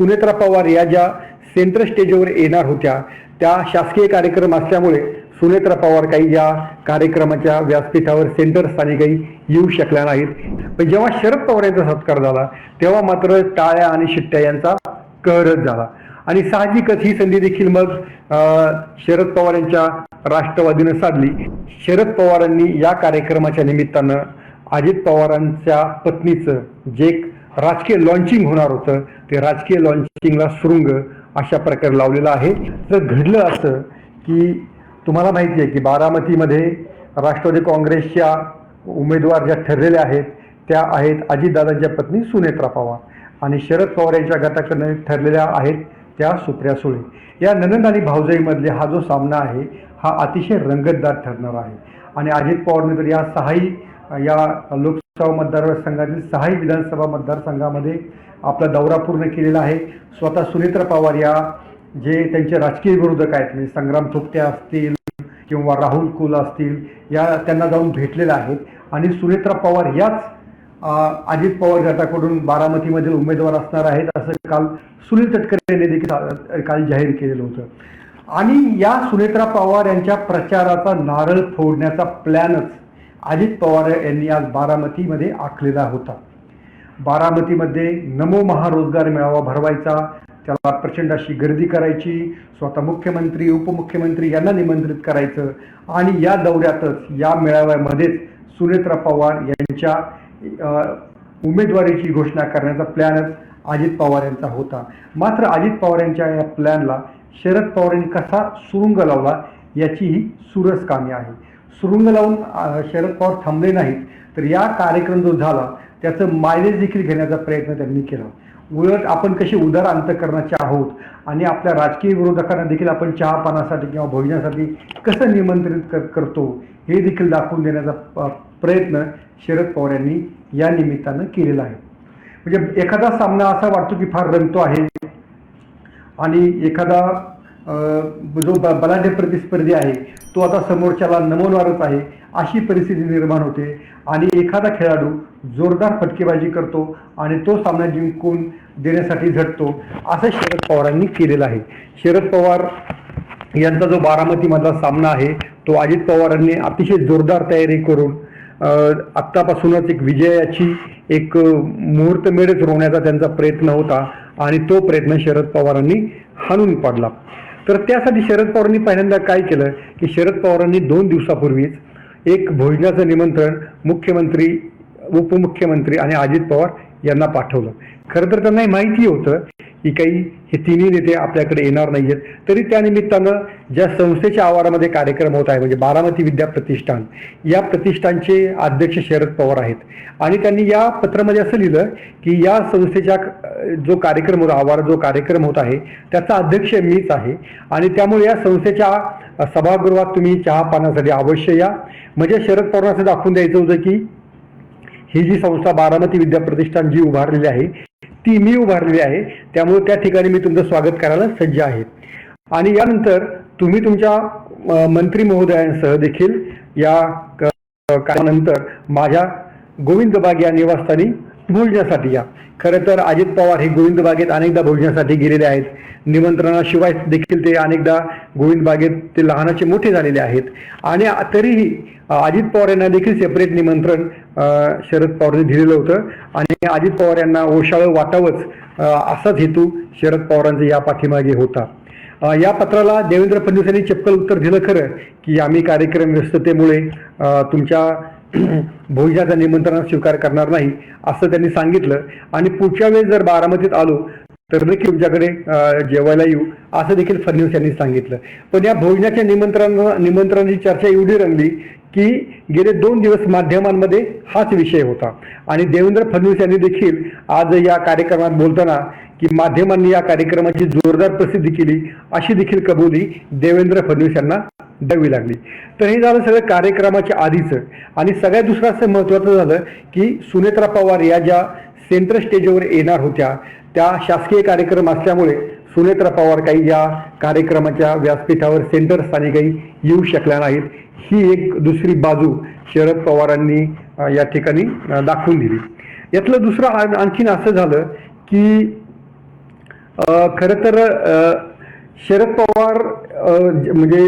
सुनेत्रा पवार या ज्या सेंट्रल स्टेजवर येणार होत्या त्या शासकीय कार्यक्रम असल्यामुळे सुनेत्रा पवार काही या कार्यक्रमाच्या व्यासपीठावर सेंटर स्थानी काही येऊ शकल्या नाहीत. पण जेव्हा शरद पवार यांचा सत्कार झाला तेव्हा मात्र टाळ्या आणि शिट्ट्या यांचा कहरच झाला. आणि साहजिकच ही संधी देखील मग शरद पवार यांच्या राष्ट्रवादीनं साधली. शरद पवारांनी या कार्यक्रमाच्या निमित्तानं अजित पवारांच्या पत्नीचं जे राजकीय लॉन्चिंग होणार होतं. ते राजकीय लॉन्चिंगला सुरुंग अशा प्रकारे लावलेलं आहे. तर घडलं असं की तुम्हाला माहिती आहे की बारामतीमध्ये राष्ट्रवादी काँग्रेसच्या उमेदवार ज्या ठरलेल्या आहेत त्या आहेत अजितदादांच्या पत्नी सुनेत्रा पवार. आणि शरद पवार यांच्या गटाकडनं ठरलेल्या आहेत त्या सुप्रिया सुळे. या ननंद आणि भाऊजाईमधले हा जो सामना आहे हा अतिशय रंगतदार ठरणार आहे. आणि अजित पवारने तर या सहाही या लोक लोकसभा मतदारसंघातील सहाही विधानसभा मतदारसंघामध्ये आपला दौरा पूर्ण केलेला आहे. स्वतः सुनेत्रा पवार या जे त्यांचे राजकीय विरोधक आहेत म्हणजे संग्राम थोपटे असतील किंवा राहुल कुल असतील या त्यांना जाऊन भेटलेल्या आहेत. आणि सुनेत्रा पवार याच अजित पवार गटाकडून बारामतीमधील उमेदवार असणार आहेत असं काल सुनील तटकरे यांनी देखील काल जाहीर केलेलं होतं. आणि या सुनेत्रा पवार यांच्या प्रचाराचा नारळ फोडण्याचा प्लॅनच अजित पवार यांनी आज बारामतीमध्ये आखलेला होता. बारामतीमध्ये नमो महारोजगार मेळावा भरवायचा त्याला प्रचंड अशी गर्दी करायची स्वतः मुख्यमंत्री उपमुख्यमंत्री यांना निमंत्रित करायचं आणि या दौऱ्यातच या मेळाव्यामध्येच सुनेत्रा पवार यांच्या उमेदवारीची घोषणा करण्याचा प्लॅनच अजित पवार यांचा होता. मात्र अजित पवार यांच्या या प्लॅनला शरद पवार यांनी कसा सुरुंग लावला याची ही सुरस कामी आहे. सुरुंग लावून शरद पवार थांबले नाहीत. तर या कार्यक्रम जो झाला त्याचं मायलेज देखील घेण्याचा प्रयत्न त्यांनी केला. उलट आपण कशी उदार अंतकरणाचे आहोत आणि आपल्या राजकीय विरोधकांना देखील आपण चहापानासाठी किंवा भोजनासाठी कसं निमंत्रित कर करतो हे देखील दाखवून देण्याचा प्रयत्न शरद पवार यांनी या निमित्तानं केलेला आहे. म्हणजे एखादा सामना असा वाटतो की फार रंगतो आहे आणि एखादा जो ब- बलाढ्य प्रतिस्पर्धी आहे तो आता समोरच्याला नमवणारच आहे अशी परिस्थिती निर्माण होते. आणि एखादा खेळाडू जोरदार फटकेबाजी करतो आणि तो सामना जिंकून देण्यासाठी झटतो असं शरद पवारांनी केलेलं आहे. शरद पवार यांचा जो बारामतीमधला सामना आहे तो अजित पवारांनी अतिशय जोरदार तयारी करून आत्तापासूनच एक विजयाची एक अ, मुहूर्तमेढच रोवण्याचा त्यांचा प्रयत्न होता आणि तो प्रयत्न शरद पवारांनी हाणून पाडला. तर त्यासाठी शरद पवारांनी पहिल्यांदा काय केलं की शरद पवारांनी दोन दिवसापूर्वीच एक भोजनाचं निमंत्रण मुख्यमंत्री उपमुख्यमंत्री आणि अजित पवार यांना पाठवलं. खरं तर त्यांना हे माहिती होतं की काही हे तिन्ही नेते आपल्याकडे येणार नाही आहेत तरी त्या निमित्तानं ज्या संस्थेच्या आवारामध्ये कार्यक्रम होत आहे म्हणजे बारामती विद्या प्रतिष्ठान या प्रतिष्ठानचे अध्यक्ष शरद पवार आहेत. आणि त्यांनी या पत्रामध्ये असं लिहिलं की या संस्थेच्या जो कार्यक्रम होता आवारात जो कार्यक्रम होत आहे त्याचा अध्यक्ष मीच आहे. आणि त्यामुळे या संस्थेच्या सभागृहात तुम्ही चहा पाण्यासाठी अवश्य या. म्हणजे शरद पवारांना असं दाखवून द्यायचं होतं की ही जी संस्था बारामती विद्या प्रतिष्ठान जी उभारलेली आहे ती मी उभारलेली आहे. त्यामुळे त्या ठिकाणी मी तुमचं स्वागत करायला सज्ज आहे. आणि यानंतर तुम्ही तुमच्या मंत्री महोदयांसह देखील या कामानंतर माझ्या गोविंद बाग या निवासस्थानी बोलण्यासाठी या. खरं तर अजित पवार हे गोविंद बागेत अनेकदा भोजनासाठी गेलेले आहेत. निमंत्रणाशिवाय देखील ते अनेकदा गोविंद बागेत ते लहानाचे मोठे झालेले आहेत. आणि तरीही अजित पवार यांना देखील सेपरेट निमंत्रण शरद पवारने दिलेलं होतं. आणि अजित पवार यांना ओशाळं वाटावंच असाच हेतू शरद पवारांचा या पाठीमागे होता. या पत्राला देवेंद्र फडणवीस यांनी चपकल उत्तर दिलं खरं की आम्ही कार्यक्रम व्यस्ततेमुळे तुमच्या भोजनाचा निमंत्रण स्वीकार करणार नाही असं त्यांनी सांगितलं. आणि पुढच्या वेळेस जर बारामतीत आलो तर नक्की तुमच्याकडे जेवायला येऊ असं देखील फडणवीस यांनी सांगितलं. पण या भोजनाच्या निमंत्रण निमंत्रणाची चर्चा एवढी रंगली की गेले दोन दिवस माध्यमांमध्ये हाच विषय होता. आणि देवेंद्र फडणवीस यांनी देखील आज या कार्यक्रमात बोलताना की माध्यमांनी या कार्यक्रमाची जोरदार प्रसिद्धी केली अशी देखील कबुली देवेंद्र फडणवीस यांना द्यावी लागली. तर हे झालं सगळं कार्यक्रमाच्या आधीचं. आणि सगळ्यात दुसरं असं महत्त्वाचं झालं की सुनेत्रा पवार या ज्या सेंट्रल स्टेजवर येणार होत्या त्या शासकीय कार्यक्रम असल्यामुळे सुनेत्रा पवार काही या कार्यक्रमाच्या व्यासपीठावर सेंटर स्थानी काही येऊ शकल्या नाहीत. ही एक दुसरी बाजू शरद पवारांनी या ठिकाणी दाखवून दिली. यातलं दुसरं आण- आणखीन असं झालं की खरं तर शरद पवार म्हणजे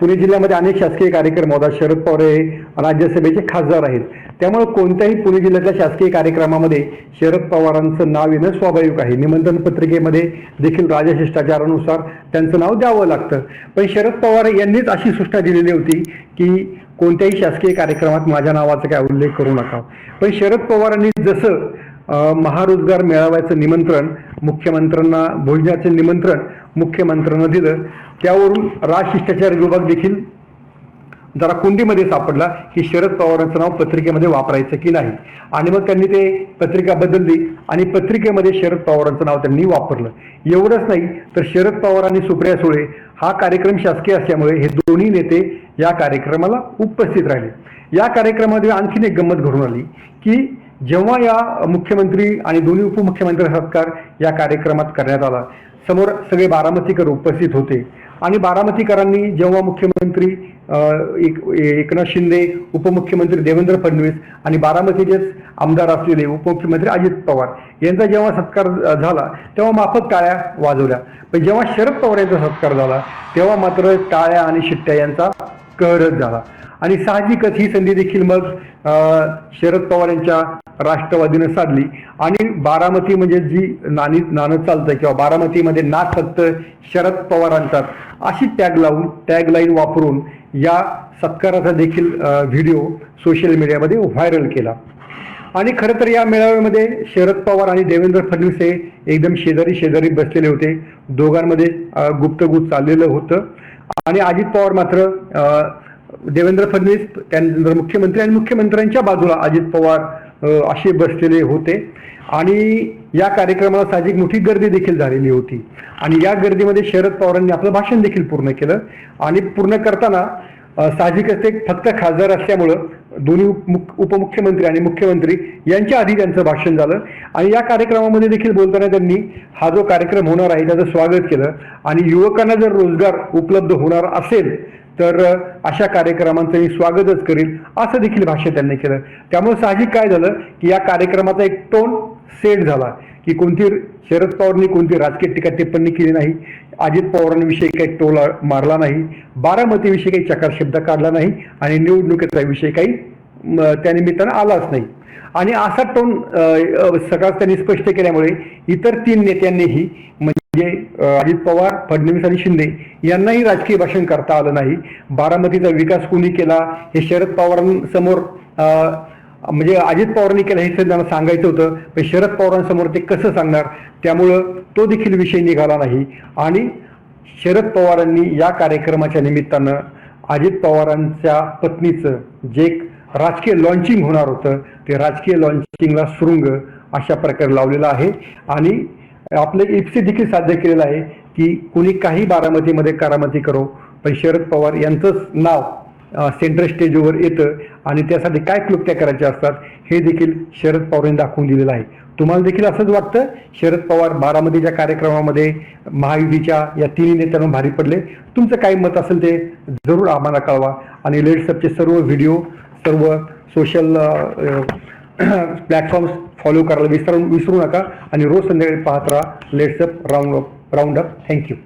पुणे जिल्ह्यामध्ये अनेक शासकीय कार्यक्रम होतात. शरद पवार हे राज्यसभेचे खासदार आहेत. त्यामुळे कोणत्याही पुणे जिल्ह्यातल्या शासकीय कार्यक्रमामध्ये शरद पवारांचं नाव येणं स्वाभाविक आहे. निमंत्रण पत्रिकेमध्ये देखील राजशिष्टाचारानुसार त्यांचं नाव द्यावं लागतं. पण शरद पवार यांनीच अशी सूचना दिलेली होती की कोणत्याही शासकीय कार्यक्रमात माझ्या नावाचा काय उल्लेख करू नका. पण शरद पवारांनी जसं महारोजगार मेळाव्याचं निमंत्रण मुख्यमंत्र्यांना भोजनाचं निमंत्रण मुख्यमंत्र्यांना दिलं. त्यावरून राजशिष्टाचार विभाग देखील जरा कुंडीमध्ये सापडला. की शरद पवारांचं नाव पत्रिकेमध्ये वापरायचं की नाही? आणि मग त्यांनी ते पत्रिका बदलली आणि पत्रिकेमध्ये शरद पवारांचं नाव त्यांनी वापरलं. एवढंच नाही तर शरद पवार आणि सुप्रिया सुळे हा कार्यक्रम शासकीय असल्यामुळे हे दोन्ही नेते या कार्यक्रमाला उपस्थित राहिले. या कार्यक्रमामध्ये आणखीन एक गंमत घडून आली की जेव्हा या मुख्यमंत्री आणि दोन्ही उपमुख्यमंत्री सत्कार या कार्यक्रमात करण्यात आला समोर सगळे बारामतीकर उपस्थित होते. आणि बारामतीकरांनी जेव्हा मुख्यमंत्री एक एकनाथ शिंदे उपमुख्यमंत्री देवेंद्र फडणवीस आणि बारामतीचेच आमदार असलेले उपमुख्यमंत्री अजित पवार यांचा जेव्हा सत्कार झाला तेव्हा माफक टाळ्या वाजवल्या. पण जेव्हा शरद पवार यांचा सत्कार झाला तेव्हा मात्र टाळ्या आणि शिट्ट्या यांचा कळत झाला आणि साहजिकच ही संधी देखील मग शरद पवार यांच्या राष्ट्रवादीनं साधली. आणि बारामती म्हणजे जी नाणी नाणं चालतं किंवा बारामतीमध्ये ना फक्त शरद पवारांचाच अशी टॅग लावून टॅग लाईन वापरून या सत्काराचा देखील व्हिडिओ सोशल मीडियामध्ये व्हायरल केला. आणि खरं तर या मेळाव्यामध्ये शरद पवार आणि देवेंद्र फडणवीस हे एकदम शेजारी शेजारी बसलेले होते. दोघांमध्ये गुप्तगुप्त चाललेलं होतं. आणि अजित पवार मात्र देवेंद्र फडणवीस त्यानंतर मुख्यमंत्री आणि मुख्यमंत्र्यांच्या बाजूला अजित पवार असे बसलेले होते. आणि या कार्यक्रमाला साहजिक मोठी गर्दी देखील झालेली होती. आणि या गर्दीमध्ये शरद पवारांनी आपलं भाषण देखील पूर्ण केलं. आणि पूर्ण करताना साहजिकच ते फक्त खासदार असल्यामुळं दोन्ही उपमुख- उपमुख्यमंत्री आणि मुख्यमंत्री यांच्या आधी त्यांचं भाषण झालं. आणि या कार्यक्रमामध्ये देखील बोलताना त्यांनी हा जो कार्यक्रम होणार आहे त्याचं स्वागत केलं. आणि युवकांना जर रोजगार उपलब्ध होणार असेल तर अशा कार्यक्रमांचं मी स्वागतच करील असं देखील भाष्य त्यांनी केलं. त्यामुळे साहजिक काय झालं की या कार्यक्रमाचा एक टोन सेट झाला की कोणती शरद पवारांनी कोणती राजकीय टीका टिप्पणी केली नाही अजित पवारांविषयी काही टोला मारला नाही बारामतीविषयी काही चकार शब्द काढला नाही आणि निवडणुकीचा विषय काही त्यानिमित्तानं आलाच नाही. आणि असा टोन सकाळ त्यांनी स्पष्ट केल्यामुळे इतर तीन नेत्यांनीही म्हणजे अजित पवार फडणवीस आणि शिंदे यांनाही राजकीय भाषण करता आलं नाही. बारामतीचा विकास कोणी केला हे शरद पवारांसमोर म्हणजे अजित पवारांनी केलं हे त्यांना सांगायचं होतं पण शरद पवारांसमोर ते कसं सांगणार? त्यामुळं तो देखील विषय निघाला नाही. आणि शरद पवारांनी या कार्यक्रमाच्या निमित्तानं अजित पवारांच्या पत्नीचं जे एक राजकीय लॉन्चिंग होणार होतं ते राजकीय लॉन्चिंगला सुरुंग अशा प्रकारे लावलेलं आहे. आणि आपलं इप्सी देखील साध्य केलेलं आहे की कुणी काही बारामतीमध्ये करामती करो पण शरद पवार यांचंच नाव सेंट्रल स्टेजवर येतं आणि त्यासाठी काय क्लुप्त्या करायच्या असतात हे देखील शरद पवारांनी दाखवून दिलेलं आहे. तुम्हाला देखील असंच वाटतं शरद पवार बारामतीच्या कार्यक्रमामध्ये महायुतीच्या या तिन्ही नेत्यांना भारी पडले. तुमचं काय मत असेल ते जरूर आम्हाला कळवा. आणि लेट्सअपचे सर्व व्हिडिओ सर्व सोशल प्लॅटफॉर्म्स फॉलो करायला विसरू विसरू नका. आणि रोज संध्याकाळी पाहत राहा. LetsUpp round up round up thank you